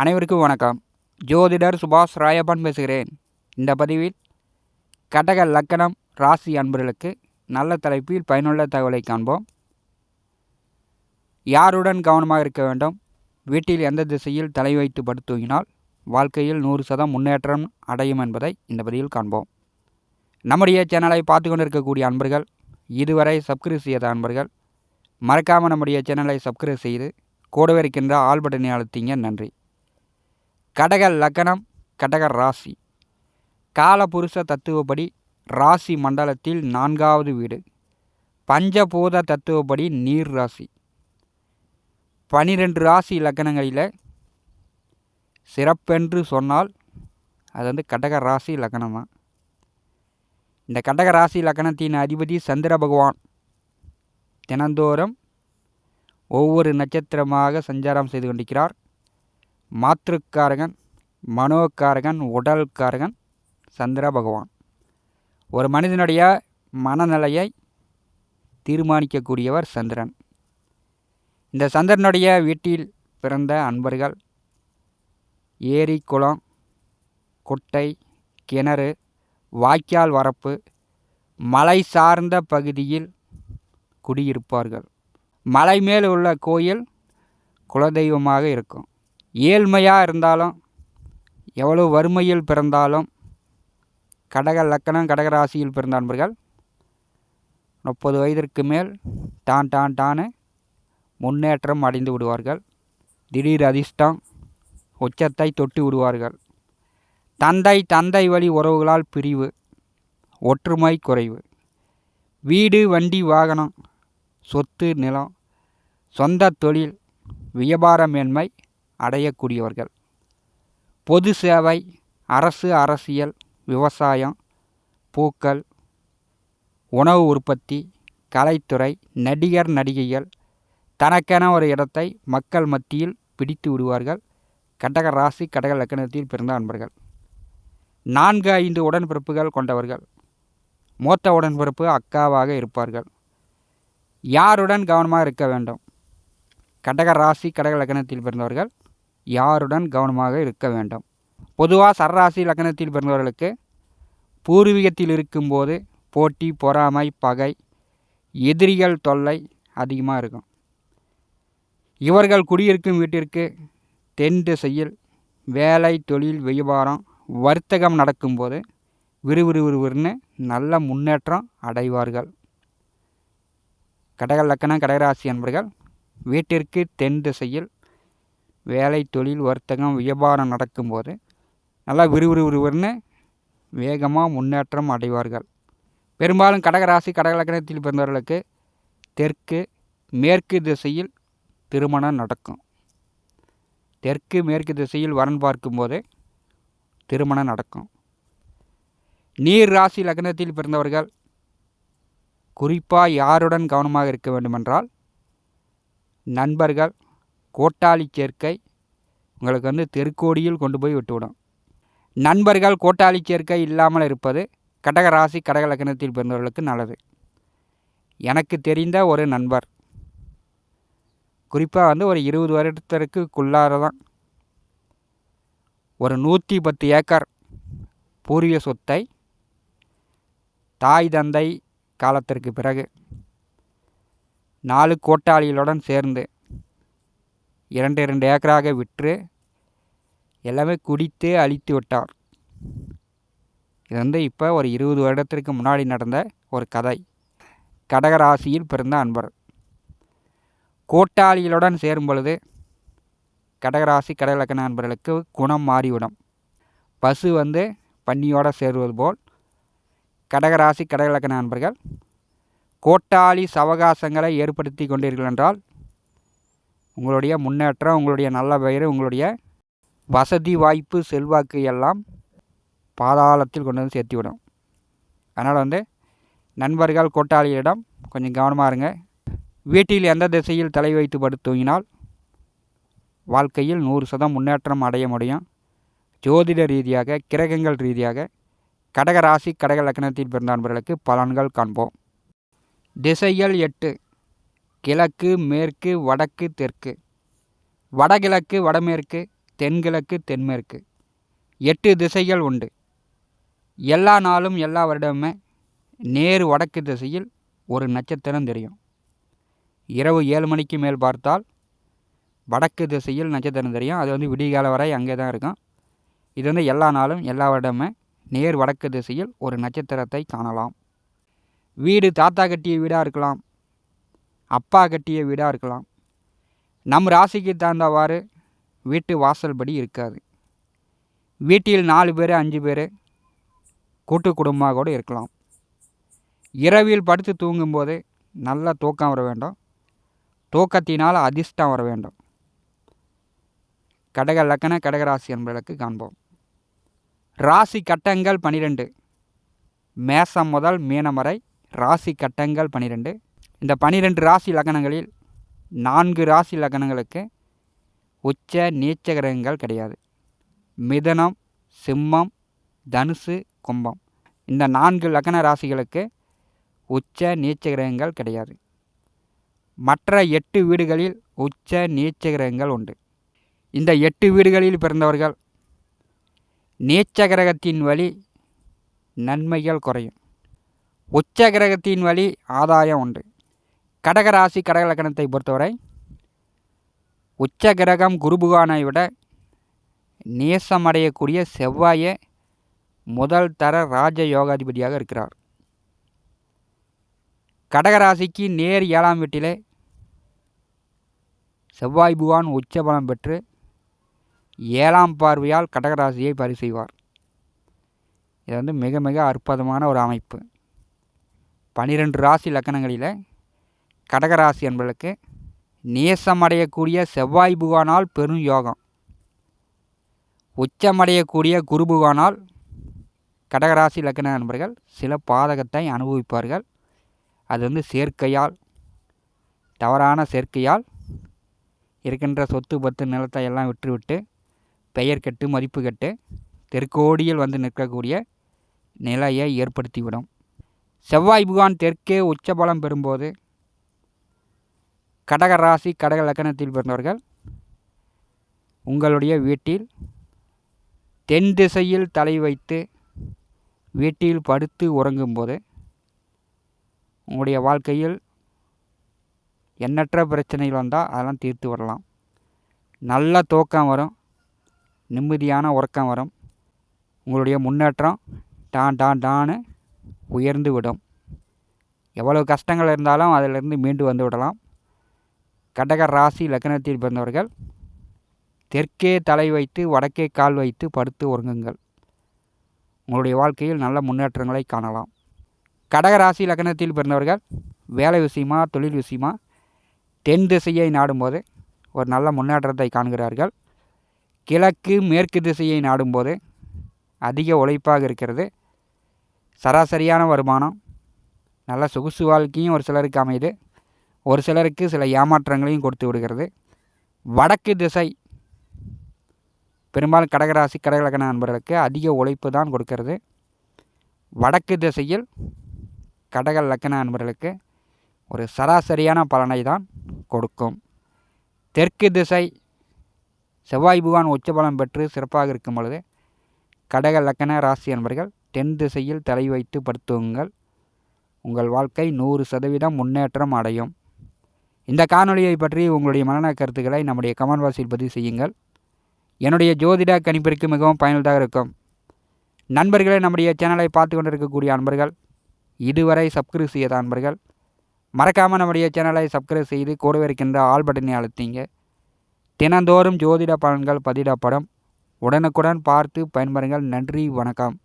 அனைவருக்கும் வணக்கம். ஜோதிடர் சுபாஷ் ராயப்பன் பேசுகிறேன். இந்த பதிவில் கடக லக்கணம் ராசி அன்பர்களுக்கு நல்ல தலைப்பில் பயனுள்ள தகவலை காண்போம். யாருடன் கவனமாக இருக்க வேண்டும்? வீட்டில் எந்த திசையில் தலை வைத்து படுத்துவினால் வாழ்க்கையில் நூறு சதம் முன்னேற்றம் அடையும் என்பதை இந்த பதிவில் காண்போம். நம்முடைய சேனலை பார்த்து கொண்டிருக்கக்கூடிய அன்பர்கள் இதுவரை சப்ஸ்கிரைப் செய்யாத அன்பர்கள் மறக்காமல் நம்முடைய சேனலை சப்ஸ்கிரைப் செய்து கூடவே இருக்கின்ற ஆல் பட்டனை அழுத்திங்க. நன்றி. கடக லக்கணம் கடக ராசி. காலபுருஷ தத்துவப்படி ராசி மண்டலத்தில் நான்காவது வீடு. பஞ்சபூத தத்துவப்படி நீர் ராசி. பனிரெண்டு ராசி லக்கணங்களில் சிறப்பென்று சொன்னால் அது வந்து கடக ராசி லக்கணம்? தான் இந்த கடக ராசி லக்கணத்தின் அதிபதி சந்திர பகவான். தினந்தோறும் ஒவ்வொரு நட்சத்திரமாக சஞ்சாரம் செய்து கொண்டிருக்கிறார். மாத்திருக்காரகன் மனோக்காரகன் உடல்காரகன் சந்திர பகவான். ஒரு மனிதனுடைய மனநிலையை தீர்மானிக்கக்கூடியவர் சந்திரன். இந்த சந்திரனுடைய வீட்டில் பிறந்த அன்பர்கள் ஏரி குளம் குட்டை கிணறு வாய்க்கால் வரப்பு மலை சார்ந்த பகுதியில் குடியிருப்பார்கள். மலை மேல் உள்ள கோயில் குலதெய்வமாக இருக்கும். ஏழ்மையாக இருந்தாலும் எவ்வளோ வறுமையில் பிறந்தாலும் கடக லக்கணம் கடகராசியில் பிறந்த நண்பர்கள் முப்பது வயதிற்கு மேல் டான் டான் டானு முன்னேற்றம் அடைந்து விடுவார்கள். திடீர் அதிர்ஷ்டம் உச்சத்தை தொட்டு விடுவார்கள். தந்தை தந்தை வழி உறவுகளால் பிரிவு ஒற்றுமை குறைவு. வீடு வண்டி வாகனம் சொத்து நிலம் சொந்த தொழில் வியாபார மேன்மை அடையக்கூடியவர்கள். பொது சேவை அரசு அரசியல் விவசாயம் பூக்கள் உணவு உற்பத்தி கலைத்துறை நடிகர் நடிகைகள் தனக்கென ஒரு இடத்தை மக்கள் மத்தியில் பிடித்து விடுவார்கள். கடக ராசி கடக லக்கணத்தில் பிறந்த அன்பர்கள். நான்கு ஐந்து உடன்பிறப்புகள் கொண்டவர்கள். மூத்த உடன்பிறப்பு அக்காவாக இருப்பார்கள். யாருடன் கவனமாக இருக்க வேண்டும்? கடக ராசி கடக லக்கணத்தில் பிறந்தவர்கள். யாருடன் கவனமாக இருக்க வேண்டும்? பொதுவாக சரராசி லக்கணத்தில் பிறந்தவர்களுக்கு பூர்வீகத்தில் இருக்கும்போது போட்டி பொறாமை பகை எதிரிகள் தொல்லை அதிகமாக இருக்கும். இவர்கள் குடியிருக்கும் வீட்டிற்கு தென் திசையில் வேலை தொழில் வியாபாரம் வர்த்தகம் நடக்கும்போது விறுவிறுவிறுவிறுன்னு நல்ல முன்னேற்றம் அடைவார்கள். கடக லக்கணம் கடகராசி என்பர்கள் வீட்டிற்கு தென் திசையில் வேலை தொழில் வர்த்தகம் வியாபாரம் நடக்கும்போது நல்லா விறுவிறுவிறுவிறுன்னு வேகமாக முன்னேற்றம் அடைவார்கள். பெரும்பாலும் கடகராசி கடகலக்கணத்தில் பிறந்தவர்களுக்கு தெற்கு மேற்கு திசையில் திருமணம் நடக்கும். தெற்கு மேற்கு திசையில் வரன் பார்க்கும்போது திருமணம் நடக்கும். நீர் ராசி லக்னத்தில் பிறந்தவர்கள் குறிப்பாக யாருடன் கவனமாக இருக்க வேண்டுமென்றால் நண்பர்கள் கோட்டாளி சேர்க்கை உங்களுக்கு வந்து தெருக்கோடியில் கொண்டு போய் விட்டுவிடும். நண்பர்கள் கோட்டாளி சேர்க்கை இல்லாமல் இருப்பது கடக ராசி கடக லக்னத்தில் பிறந்தவர்களுக்கு நல்லது. எனக்கு தெரிந்த ஒரு நண்பர். குறிப்பாக வந்து ஒரு இருபது வருடத்திற்குள்ளார தான் ஒரு நூற்றி பத்து ஏக்கர் பூர்வீக சொத்தை தாய் தந்தை காலத்திற்கு பிறகு நாலு கோட்டாளிகளுடன் சேர்ந்து இரண்டு இரண்டு ஏக்கராக விற்று எல்லாமே குடித்து அழித்து விட்டார். இது வந்து இப்போ ஒரு இருபது வருடத்திற்கு முன்னாடி நடந்த ஒரு கதை. கடகராசியில் பிறந்த அன்பர். கூட்டாளிகளுடன் சேரும் பொழுது கடகராசி கடகலக்கண அன்பர்களுக்கு குணம் மாறிவிடும். பசு வந்து பன்னியோடு சேருவது போல் கடகராசி கடகலக்கண அன்பர்கள் கோட்டாளி சவகாசங்களை ஏற்படுத்தி கொண்டீர்கள் என்றால் உங்களுடைய முன்னேற்றம் உங்களுடைய நல்ல பெயர் உங்களுடைய வசதி வாய்ப்பு செல்வாக்கு எல்லாம் பாதாளத்தில் கொண்டு வந்து சேர்த்திவிடும். அதனால் வந்து நண்பர்கள் கூட்டாளிகளிடம் கொஞ்சம் கவனமாக இருங்க. வீட்டில் எந்த திசையில் தலை வைத்து படுத்து தூங்கினால் வாழ்க்கையில் நூறு சதம் முன்னேற்றம் அடைய முடியும். ஜோதிட ரீதியாக கிரகங்கள் ரீதியாக கடக ராசி கடக லக்கணத்தில் பிறந்த நண்பர்களுக்கு பலன்கள் காண்போம். திசைகள் எட்டு. கிழக்கு மேற்கு வடக்கு தெற்கு. வடகிழக்கு வடமேற்கு தென்கிழக்கு தென்மேற்கு. எட்டு திசைகள் உண்டு. எல்லா நாளும் எல்லா வருடமுமே நேரு வடக்கு திசையில் ஒரு நட்சத்திரம் தெரியும். இரவு ஏழு மணிக்கு மேல் பார்த்தால் வடக்கு திசையில் நட்சத்திரம் தெரியும். அது வந்து விடிகால வரை அங்கே தான் இருக்கும். இது வந்து எல்லா நாளும் எல்லா வருடமே நேர் வடக்கு திசையில் ஒரு நட்சத்திரத்தை காணலாம். வீடு தாத்தா கட்டிய வீடாக இருக்கலாம். அப்பா கட்டிய வீடாக இருக்கலாம். நம் ராசிக்கு தகுந்தவாறு வீட்டு வாசல்படி இருக்காது. வீட்டில் நாலு பேர் அஞ்சு பேர் கூட்டு குடும்பமாக கூட இருக்கலாம். இரவில் படுத்து தூங்கும்போது நல்ல தூக்கம் வர வேண்டும். தூக்கத்தினால் அதிர்ஷ்டம் வர வேண்டும். கடக லக்கண கடகராசி என்பதற்கு காண்போம். ராசி கட்டங்கள் பனிரெண்டு. மேசம் முதல் மீனம் வரை ராசி கட்டங்கள் பனிரெண்டு. இந்த பனிரெண்டு ராசி லக்னங்களில் நான்கு ராசி லக்கணங்களுக்கு உச்ச நீச்ச கிரகங்கள் கிடையாது. மிதனம் சிம்மம் தனுசு கும்பம். இந்த நான்கு லக்கண ராசிகளுக்கு உச்ச நீச்ச கிரகங்கள் கிடையாது. மற்ற எட்டு வீடுகளில் உச்ச நீச்ச கிரகங்கள் உண்டு. இந்த எட்டு வீடுகளில் பிறந்தவர்கள் நீச்ச கிரகத்தின் வழி நன்மைகள் குறையும். உச்ச கிரகத்தின் வழி ஆதாயம் உண்டு. கடகராசி கடகலக்கணத்தை பொறுத்தவரை உச்ச கிரகம் குருபுகானை விட நேசமடையக்கூடிய செவ்வாயே முதல் தர ராஜ யோகாதிபதியாக இருக்கிறார். கடகராசிக்கு நேர் ஏழாம் வீட்டிலே செவ்வாய் புகான் உச்சபலம் பெற்று ஏழாம் பார்வையால் கடகராசியை பரி செய்வார் இது வந்து மிக மிக அற்புதமான ஒரு அமைப்பு. பனிரெண்டு ராசி லக்கணங்களில் கடகராசி என்பதற்கு நேசமடையக்கூடிய செவ்வாய் புகானால் பெரும் யோகம். உச்சமடையக்கூடிய குரு புகானால் கடகராசி லக்கண நண்பர்கள் சில பாதகத்தை அனுபவிப்பார்கள். அது வந்து சேர்க்கையால் தவறான சேர்க்கையால் இருக்கின்ற சொத்து பத்து நிலத்தை எல்லாம் விட்டுவிட்டு பெயர் கட்டு மதிப்பு கட்டு தெற்கோடியில் வந்து நிற்கக்கூடிய நிலையை ஏற்படுத்திவிடும். செவ்வாய் புகான் தெற்கே உச்சபலம் பெறும்போது கடக ராசி கடக லக்கணத்தில் பிறந்தவர்கள் உங்களுடைய வீட்டில் தென் திசையில் தலை வைத்து வீட்டில் படுத்து உறங்கும்போது உங்களுடைய வாழ்க்கையில் எண்ணற்ற பிரச்சனைகள் வந்தால் அதெல்லாம் தீர்த்து வரலாம் நல்ல தூக்கம் வரும் நிம்மதியான உறக்கம் வரும் உங்களுடைய முன்னேற்றம் டான் டான் டான்னு உயர்ந்து விடும். எவ்வளோ கஷ்டங்கள் இருந்தாலும் அதிலிருந்து மீண்டு வந்து விடலாம். கடக ராசி லக்னத்தில் பிறந்தவர்கள் தெற்கே தலை வைத்து வடக்கே கால் வைத்து படுத்து உறங்குங்கள். உங்களுடைய வாழ்க்கையில் நல்ல முன்னேற்றங்களை காணலாம். கடக ராசி லக்னத்தில் பிறந்தவர்கள் வேலை விஷயமா தொழில் விஷயமா தென் திசையை நாடும்போது ஒரு நல்ல முன்னேற்றத்தை காண்கிறார்கள். கிழக்கு மேற்கு திசையை நாடும்போது அதிக உழைப்பாக இருக்கிறது. சராசரியான வருமானம் நல்ல சொகுசு வாழ்க்கையும் ஒரு சிலருக்கு அமையுது ஒரு சிலருக்கு சில ஏமாற்றங்களையும் கொடுத்து விடுகிறது. வடக்கு திசை. பெரும்பாலும் கடகராசி கடகலக்கண நண்பர்களுக்கு அதிக உழைப்பு தான் கொடுக்கறது. வடக்கு திசையில் கடக லக்கண நண்பர்களுக்கு ஒரு சராசரியான பலனை தான் கொடுக்கும். தெற்கு திசை. செவ்வாய் புகான் உச்சபலம் பெற்று சிறப்பாக இருக்கும் பொழுது கடக லக்கண ராசி நண்பர்கள் தென் திசையில் தலை வைத்து படுத்துங்கள். உங்கள் வாழ்க்கை நூறு சதவீதம் முன்னேற்றம் அடையும். இந்த காணொலியை பற்றி உங்களுடைய மனநல கருத்துக்களை நம்முடைய கமெண்ட் பாக்ஸில் பதிவு செய்யுங்கள். என்னுடைய ஜோதிட கணிப்பிற்கு மிகவும் பயனுள்ளதாக இருக்கும். நண்பர்களே நம்முடைய சேனலை பார்த்து கொண்டிருக்கக்கூடிய அன்பர்கள் இதுவரை சப்ஸ்கிரைப் செய்யாத அன்பர்கள் மறக்காமல் நம்முடைய சேனலை சப்ஸ்கிரைப் செய்து கூடவே இருக்கின்ற ஆல் பட்டனை அழுத்திங்க. தினந்தோறும் ஜோதிட பலன்கள் பதிடப்படும் உடனுக்குடன் பார்த்து பயன்பெறுங்கள். நன்றி வணக்கம்.